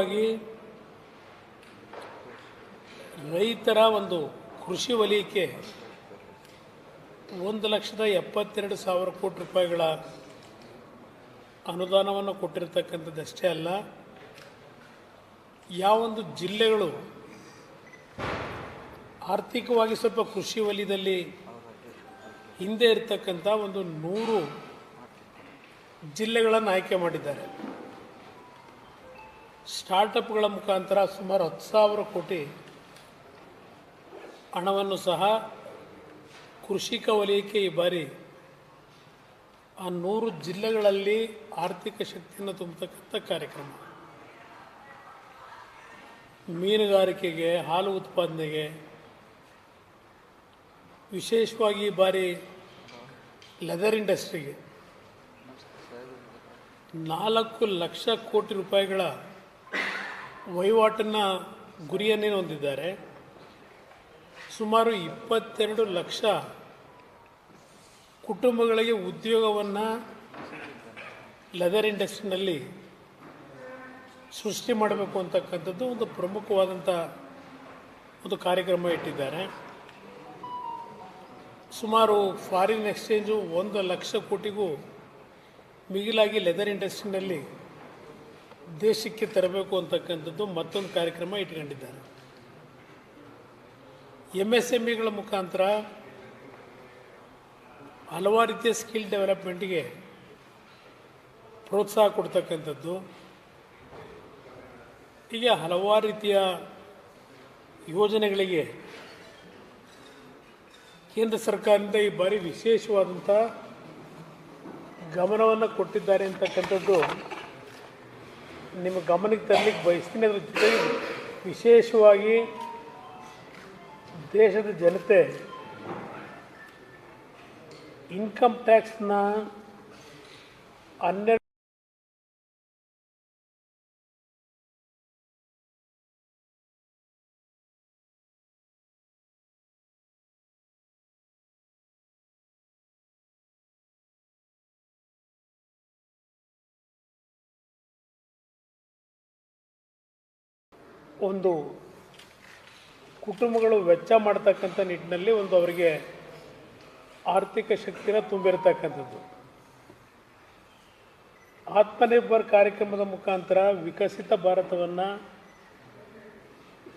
ಆಗಿ ರೈತರ ಒಂದು ಕೃಷಿ ವಲಯಕ್ಕೆ ಒಂದು ಲಕ್ಷದ ಎಪ್ಪತ್ತೆರಡು ಸಾವಿರ ಕೋಟಿ ರೂಪಾಯಿಗಳ ಅನುದಾನವನ್ನು ಕೊಟ್ಟಿರ್ತಕ್ಕಂಥದ್ದಷ್ಟೇ ಅಲ್ಲ, ಯಾವೊಂದು ಜಿಲ್ಲೆಗಳು ಆರ್ಥಿಕವಾಗಿ ಸ್ವಲ್ಪ ಕೃಷಿ ವಲಯದಲ್ಲಿ ಹಿಂದೆ ಇರತಕ್ಕಂಥ ಒಂದು ನೂರು ಜಿಲ್ಲೆಗಳನ್ನು ಆಯ್ಕೆ ಮಾಡಿದ್ದಾರೆ. ಸ್ಟಾರ್ಟಪ್ಗಳ ಮುಖಾಂತರ ಸುಮಾರು ಹತ್ತು ಸಾವಿರ ಕೋಟಿ ಹಣವನ್ನು ಸಹ ಕೃಷಿಕ ವಲಯಕ್ಕೆ ಈ ಬಾರಿ ಆ ನೂರು ಜಿಲ್ಲೆಗಳಲ್ಲಿ ಆರ್ಥಿಕ ಶಕ್ತಿಯನ್ನು ತುಂಬತಕ್ಕಂಥ ಕಾರ್ಯಕ್ರಮ. ಮೀನುಗಾರಿಕೆಗೆ, ಹಾಲು ಉತ್ಪಾದನೆಗೆ ವಿಶೇಷವಾಗಿ ಈ ಬಾರಿ ಲೆದರ್ ಇಂಡಸ್ಟ್ರಿಗೆ ನಾಲ್ಕು ಲಕ್ಷ ಕೋಟಿ ರೂಪಾಯಿಗಳ ವಹಿವಾಟನ್ನು ಗುರಿಯನ್ನೇ ಹೊಂದಿದ್ದಾರೆ. ಸುಮಾರು ಇಪ್ಪತ್ತೆರಡು ಲಕ್ಷ ಕುಟುಂಬಗಳಿಗೆ ಉದ್ಯೋಗವನ್ನು ಲೆದರ್ ಇಂಡಸ್ಟ್ರಿನಲ್ಲಿ ಸೃಷ್ಟಿ ಮಾಡಬೇಕು ಅಂತಕ್ಕಂಥದ್ದು ಒಂದು ಪ್ರಮುಖವಾದಂಥ ಒಂದು ಕಾರ್ಯಕ್ರಮ ಇಟ್ಟಿದ್ದಾರೆ. ಸುಮಾರು ಫಾರಿನ್ ಎಕ್ಸ್ಚೇಂಜು ಒಂದು ಲಕ್ಷ ಕೋಟಿಗೂ ಮಿಗಿಲಾಗಿ ಲೆದರ್ ಇಂಡಸ್ಟ್ರಿನಲ್ಲಿ ದೇಶಕ್ಕೆ ತರಬೇಕು ಅಂತಕ್ಕಂಥದ್ದು ಮತ್ತೊಂದು ಕಾರ್ಯಕ್ರಮ ಇಟ್ಕೊಂಡಿದ್ದಾರೆ. ಎಂ ಎಸ್ ಎಂ ಇಗಳ ಮುಖಾಂತರ ಹಲವಾರು ರೀತಿಯ ಸ್ಕಿಲ್ ಡೆವಲಪ್ಮೆಂಟ್ಗೆ ಪ್ರೋತ್ಸಾಹ ಕೊಡ್ತಕ್ಕಂಥದ್ದು. ಹೀಗೆ ಹಲವಾರು ರೀತಿಯ ಯೋಜನೆಗಳಿಗೆ ಕೇಂದ್ರ ಸರ್ಕಾರದಿಂದ ಈ ಬಾರಿ ವಿಶೇಷವಾದಂಥ ಗಮನವನ್ನು ಕೊಟ್ಟಿದ್ದಾರೆ ಅಂತಕ್ಕಂಥದ್ದು ನಿಮ್ಮ ಗಮನಕ್ಕೆ ತರಲಿಕ್ಕೆ ಬಯಸ್ತೀನಿ. ಅದ್ರ ಜೊತೆಗೆ ವಿಶೇಷವಾಗಿ ದೇಶದ ಜನತೆ ಇನ್ಕಮ್ ಟ್ಯಾಕ್ಸ್ನ ಹನ್ನೆರಡು ಒಂದು ಕುಟುಂಬಗಳು ವೆಚ್ಚ ಮಾಡ್ತಕ್ಕಂಥ ನಿಟ್ಟಿನಲ್ಲಿ ಒಂದು ಅವರಿಗೆ ಆರ್ಥಿಕ ಶಕ್ತಿನ ತುಂಬಿರತಕ್ಕಂಥದ್ದು. ಆತ್ಮನಿರ್ಭರ್ ಕಾರ್ಯಕ್ರಮದ ಮುಖಾಂತರ ವಿಕಸಿತ ಭಾರತವನ್ನು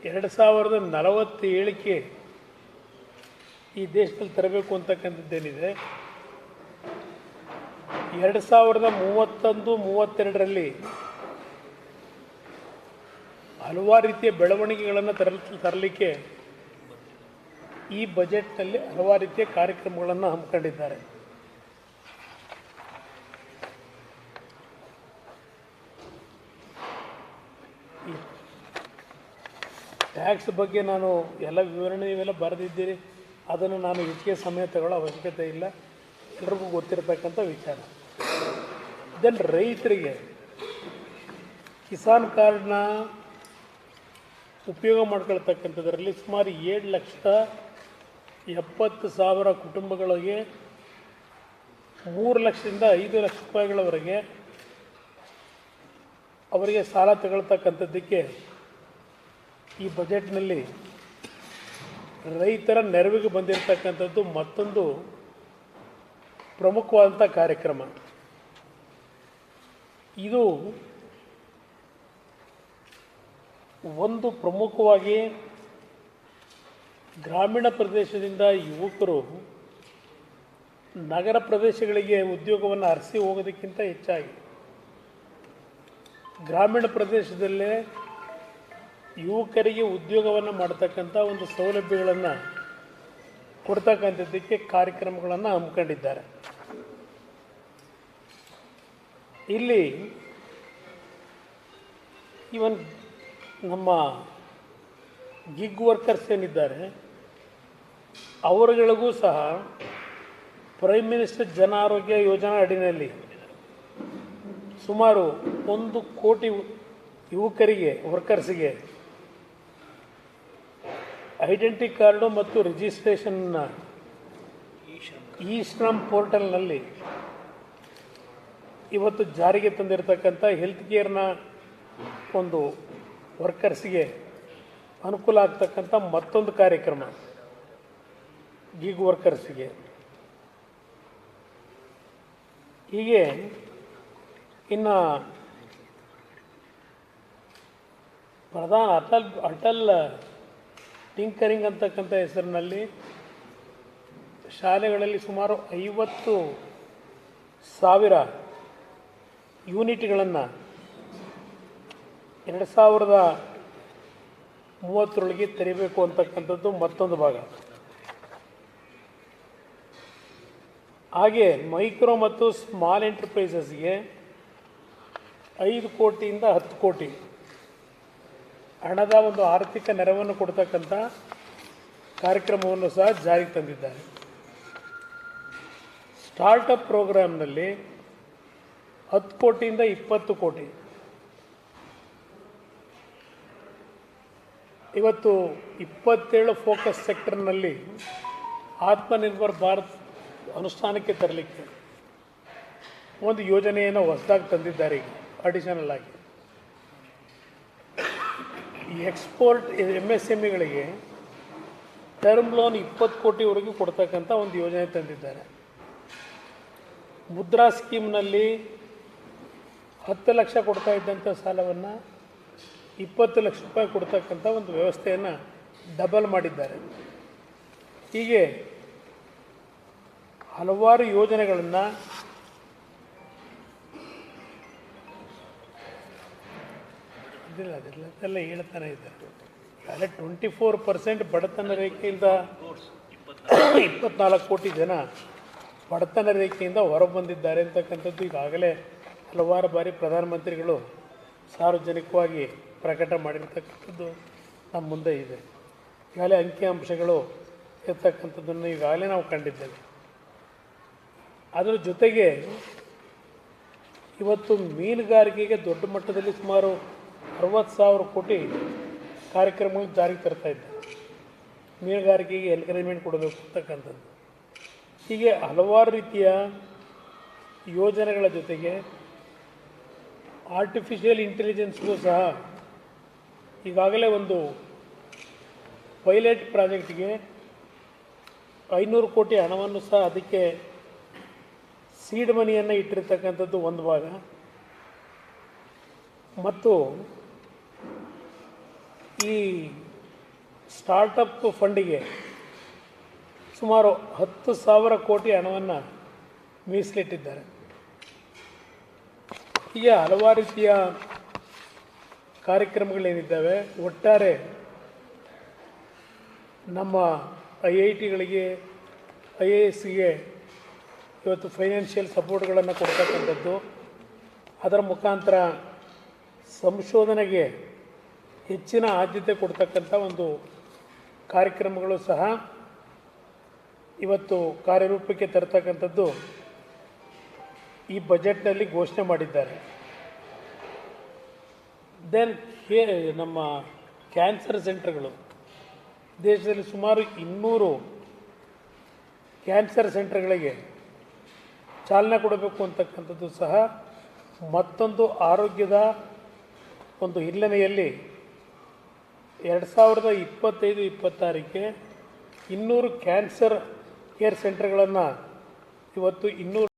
ಎರಡು ಸಾವಿರದ ನಲವತ್ತೇಳಕ್ಕೆ ಈ ದೇಶದಲ್ಲಿ ತರಬೇಕು ಅಂತಕ್ಕಂಥದ್ದೇನಿದೆ. ಎರಡು ಸಾವಿರದ ಮೂವತ್ತೊಂದು, ಮೂವತ್ತೆರಡರಲ್ಲಿ ಹಲವಾರು ರೀತಿಯ ಬೆಳವಣಿಗೆಗಳನ್ನು ತರ ತರಲಿಕ್ಕೆ ಈ ಬಜೆಟ್ನಲ್ಲಿ ಹಲವಾರು ರೀತಿಯ ಕಾರ್ಯಕ್ರಮಗಳನ್ನು ಹಮ್ಮಿಕೊಂಡಿದ್ದಾರೆ. ಟ್ಯಾಕ್ಸ್ ಬಗ್ಗೆ ನಾನು ಎಲ್ಲ ವಿವರಣೆ ನೀವೆಲ್ಲ ಬರೆದಿದ್ದೀರಿ. ಅದನ್ನು ನಾನು ಹೆಚ್ಚಿಗೆ ಸಮಯ ತಗೊಳ್ಳೋ ಅವಶ್ಯಕತೆ ಇಲ್ಲ. ಎಲ್ರಿಗೂ ಗೊತ್ತಿರತಕ್ಕಂಥ ವಿಚಾರ. ದೆನ್ ರೈತರಿಗೆ ಕಿಸಾನ್ ಕಾರ್ಡ್ನ ಉಪಯೋಗ ಮಾಡ್ಕೊಳ್ತಕ್ಕಂಥದ್ರಲ್ಲಿ ಸುಮಾರು ಏಳು ಲಕ್ಷದ ಎಪ್ಪತ್ತು ಸಾವಿರ ಕುಟುಂಬಗಳಿಗೆ ಮೂರು ಲಕ್ಷದಿಂದ ಐದು ಲಕ್ಷ ರೂಪಾಯಿಗಳವರೆಗೆ ಅವರಿಗೆ ಸಾಲ ತಗೊಳ್ತಕ್ಕಂಥದ್ದಕ್ಕೆ ಈ ಬಜೆಟ್ನಲ್ಲಿ ರೈತರ ನೆರವಿಗೆ ಬಂದಿರತಕ್ಕಂಥದ್ದು ಮತ್ತೊಂದು ಪ್ರಮುಖವಾದಂಥ ಕಾರ್ಯಕ್ರಮ. ಇದು ಒಂದು ಪ್ರಮುಖವಾಗಿ ಗ್ರಾಮೀಣ ಪ್ರದೇಶದಿಂದ ಯುವಕರು ನಗರ ಪ್ರದೇಶಗಳಿಗೆ ಉದ್ಯೋಗವನ್ನು ಅರಸಿ ಹೋಗೋದಕ್ಕಿಂತ ಹೆಚ್ಚಾಗಿ ಗ್ರಾಮೀಣ ಪ್ರದೇಶದಲ್ಲೇ ಯುವಕರಿಗೆ ಉದ್ಯೋಗವನ್ನು ಮಾಡ್ತಕ್ಕಂಥ ಒಂದು ಸೌಲಭ್ಯಗಳನ್ನು ಕೊಡ್ತಕ್ಕಂಥದ್ದಕ್ಕೆ ಕಾರ್ಯಕ್ರಮಗಳನ್ನು ಹಮ್ಮಿಕೊಂಡಿದ್ದಾರೆ. ಇಲ್ಲಿ ಇವನ್ ನಮ್ಮ ಗಿಗ್ ವರ್ಕರ್ಸ್ ಏನಿದ್ದಾರೆ, ಅವರುಗಳಿಗೂ ಸಹ ಪ್ರೈಮ್ ಮಿನಿಸ್ಟರ್ ಜನ ಆರೋಗ್ಯ ಯೋಜನಾ ಅಡಿನಲ್ಲಿ ಸುಮಾರು ಒಂದು ಕೋಟಿ ಯುವಕರಿಗೆ ವರ್ಕರ್ಸಿಗೆ ಐಡೆಂಟಿ ಕಾರ್ಡು ಮತ್ತು ರಿಜಿಸ್ಟ್ರೇಷನ್ನ ಈ ಶ್ರಮ್ ಪೋರ್ಟಲ್ನಲ್ಲಿ ಇವತ್ತು ಜಾರಿಗೆ ತಂದಿರತಕ್ಕಂಥ ಹೆಲ್ತ್ ಕೇರ್ನ ಒಂದು ವರ್ಕರ್ಸ್ಗೆ ಅನುಕೂಲ ಆಗ್ತಕ್ಕಂಥ ಮತ್ತೊಂದು ಕಾರ್ಯಕ್ರಮ ಗೀಗ್ ವರ್ಕರ್ಸ್ಗೆ ಹೀಗೆ ಇನ್ನು ಪ್ರಧಾನ ಅಟಲ್ ಅಟಲ್ ಟಿಂಕರಿಂಗ್ ಅಂತಕ್ಕಂಥ ಹೆಸರಿನಲ್ಲಿ ಶಾಲೆಗಳಲ್ಲಿ ಸುಮಾರು ಐವತ್ತು ಸಾವಿರ ಯೂನಿಟ್ಗಳನ್ನು ಎರಡು ಸಾವಿರದ ಮೂವತ್ತರೊಳಗೆ ತೆರಿಬೇಕು ಅಂತಕ್ಕಂಥದ್ದು ಮತ್ತೊಂದು ಭಾಗ. ಹಾಗೆ ಮೈಕ್ರೋ ಮತ್ತು ಸ್ಮಾಲ್ ಎಂಟರ್ಪ್ರೈಸಸ್ಗೆ ಐದು ಕೋಟಿಯಿಂದ ಹತ್ತು ಕೋಟಿ. ಹಣದ ಒಂದು ಆರ್ಥಿಕ ನೆರವನ್ನು ಕೊಡ್ತಕ್ಕಂಥ ಕಾರ್ಯಕ್ರಮವನ್ನು ಸಹ ಜಾರಿಗೆ ತಂದಿದ್ದಾರೆ. ಸ್ಟಾರ್ಟಪ್ ಪ್ರೋಗ್ರಾಮ್ನಲ್ಲಿ ಹತ್ತು ಕೋಟಿಯಿಂದ ಇಪ್ಪತ್ತು ಕೋಟಿ. ಇವತ್ತು ಇಪ್ಪತ್ತೇಳು ಫೋಕಸ್ ಸೆಕ್ಟರ್ನಲ್ಲಿ ಆತ್ಮನಿರ್ಭರ್ ಭಾರತ್ ಅನುಷ್ಠಾನಕ್ಕೆ ತರಲಿಕ್ಕೆ ಒಂದು ಯೋಜನೆಯನ್ನು ಹೊಸದಾಗಿ ತಂದಿದ್ದಾರೆ ಈಗ ಅಡಿಷನಲ್ ಆಗಿ. ಈ ಎಕ್ಸ್ಪೋರ್ಟ್ ಎಂ ಎಸ್ ಎಂ ಇಗಳಿಗೆ ಟರ್ಮ್ ಲೋನ್ ಇಪ್ಪತ್ತು ಕೋಟಿವರೆಗೂ ಕೊಡ್ತಕ್ಕಂಥ ಒಂದು ಯೋಜನೆ ತಂದಿದ್ದಾರೆ. ಮುದ್ರಾ ಸ್ಕೀಮ್ನಲ್ಲಿ ಹತ್ತು ಲಕ್ಷ ಕೊಡ್ತಾ ಇದ್ದಂಥ ಸಾಲವನ್ನು ಇಪ್ಪತ್ತು ಲಕ್ಷ ರೂಪಾಯಿ ಕೊಡ್ತಕ್ಕಂಥ ಒಂದು ವ್ಯವಸ್ಥೆಯನ್ನು ಡಬಲ್ ಮಾಡಿದ್ದಾರೆ. ಹೀಗೆ ಹಲವಾರು ಯೋಜನೆಗಳನ್ನು ಅದಿಲ್ಲ ಅದಿಲ್ಲ ಅದೆಲ್ಲ ಹೇಳ್ತಾನೆ ಇದ್ದಾರೆ. ಅಲ್ಲೇ ಟ್ವೆಂಟಿ ಫೋರ್ ಪರ್ಸೆಂಟ್ ಬಡತನ ರೇಖೆಯಿಂದ ಇಪ್ಪತ್ನಾಲ್ಕು ಕೋಟಿ ಜನ ಬಡತನ ರೇಖೆಯಿಂದ ಹೊರಬಂದಿದ್ದಾರೆ ಅಂತಕ್ಕಂಥದ್ದು ಈಗಾಗಲೇ ಹಲವಾರು ಬಾರಿ ಪ್ರಧಾನಮಂತ್ರಿಗಳು ಸಾರ್ವಜನಿಕವಾಗಿ ಪ್ರಕಟ ಮಾಡಿರ್ತಕ್ಕಂಥದ್ದು ನಮ್ಮ ಮುಂದೆ ಇದೆ. ಈಗಾಗಲೇ ಅಂಕಿಅಂಶಗಳು ಇರ್ತಕ್ಕಂಥದ್ದನ್ನು ಈಗಾಗಲೇ ನಾವು ಕಂಡಿದ್ದೇವೆ. ಅದರ ಜೊತೆಗೆ ಇವತ್ತು ಮೀನುಗಾರಿಕೆಗೆ ದೊಡ್ಡ ಮಟ್ಟದಲ್ಲಿ ಸುಮಾರು ಅರವತ್ತು ಸಾವಿರ ಕೋಟಿ ಕಾರ್ಯಕ್ರಮಗಳು ಜಾರಿಗೆ ತರ್ತಾ ಇದ್ದಾರೆ. ಮೀನುಗಾರಿಕೆಗೆ ಎನ್ಕರೇಜ್ಮೆಂಟ್ ಕೊಡಬೇಕು ಅಂತಕ್ಕಂಥದ್ದು. ಹೀಗೆ ಹಲವಾರು ರೀತಿಯ ಯೋಜನೆಗಳ ಜೊತೆಗೆ ಆರ್ಟಿಫಿಷಿಯಲ್ ಇಂಟೆಲಿಜೆನ್ಸ್ಗೂ ಸಹ ಈಗಾಗಲೇ ಒಂದು ಪೈಲಟ್ ಪ್ರಾಜೆಕ್ಟ್ಗೆ ಐನೂರು ಕೋಟಿ ಹಣವನ್ನು ಸಹ ಅದಕ್ಕೆ ಸೀಡ್ ಮನಿಯನ್ನು ಇಟ್ಟಿರ್ತಕ್ಕಂಥದ್ದು ಒಂದು ಭಾಗ. ಮತ್ತು ಈ ಸ್ಟಾರ್ಟಪ್ ಫಂಡಿಗೆ ಸುಮಾರು ಹತ್ತು ಸಾವಿರ ಕೋಟಿ ಹಣವನ್ನು ಮೀಸಲಿಟ್ಟಿದ್ದಾರೆ. ಹೀಗೆ ಹಲವಾರು ರೀತಿಯ ಕಾರ್ಯಕ್ರಮಗಳೇನಿದ್ದಾವೆ, ಒಟ್ಟಾರೆ ನಮ್ಮ ಐ ಐ ಟಿಗಳಿಗೆ, ಐ ಎ ಎಸ್ಗೆ ಇವತ್ತು ಫೈನಾನ್ಷಿಯಲ್ ಸಪೋರ್ಟ್ಗಳನ್ನು ಕೊಡ್ತಕ್ಕಂಥದ್ದು. ಅದರ ಮುಖಾಂತರ ಸಂಶೋಧನೆಗೆ ಹೆಚ್ಚಿನ ಆದ್ಯತೆ ಕೊಡ್ತಕ್ಕಂಥ ಒಂದು ಕಾರ್ಯಕ್ರಮಗಳು ಸಹ ಇವತ್ತು ಕಾರ್ಯರೂಪಕ್ಕೆ ತರ್ತಕ್ಕಂಥದ್ದು ಈ ಬಜೆಟ್ನಲ್ಲಿ ಘೋಷಣೆ ಮಾಡಿದ್ದಾರೆ. ದೆನ್ ಹೇ ನಮ್ಮ ಕ್ಯಾನ್ಸರ್ ಸೆಂಟರ್ಗಳು ದೇಶದಲ್ಲಿ ಸುಮಾರು ಇನ್ನೂರು ಕ್ಯಾನ್ಸರ್ ಸೆಂಟರ್ಗಳಿಗೆ ಚಾಲನೆ ಕೊಡಬೇಕು ಅಂತಕ್ಕಂಥದ್ದು ಸಹ ಮತ್ತೊಂದು ಆರೋಗ್ಯದ ಒಂದು ಹಿನ್ನೆಲೆಯಲ್ಲಿ ಎರಡು ಸಾವಿರದ ಇಪ್ಪತ್ತೈದು, ಇಪ್ಪತ್ತಾರಕ್ಕೆ ಇನ್ನೂರು ಕ್ಯಾನ್ಸರ್ ಕೇರ್ ಸೆಂಟರ್ಗಳನ್ನು ಇವತ್ತು ಇನ್ನೂರು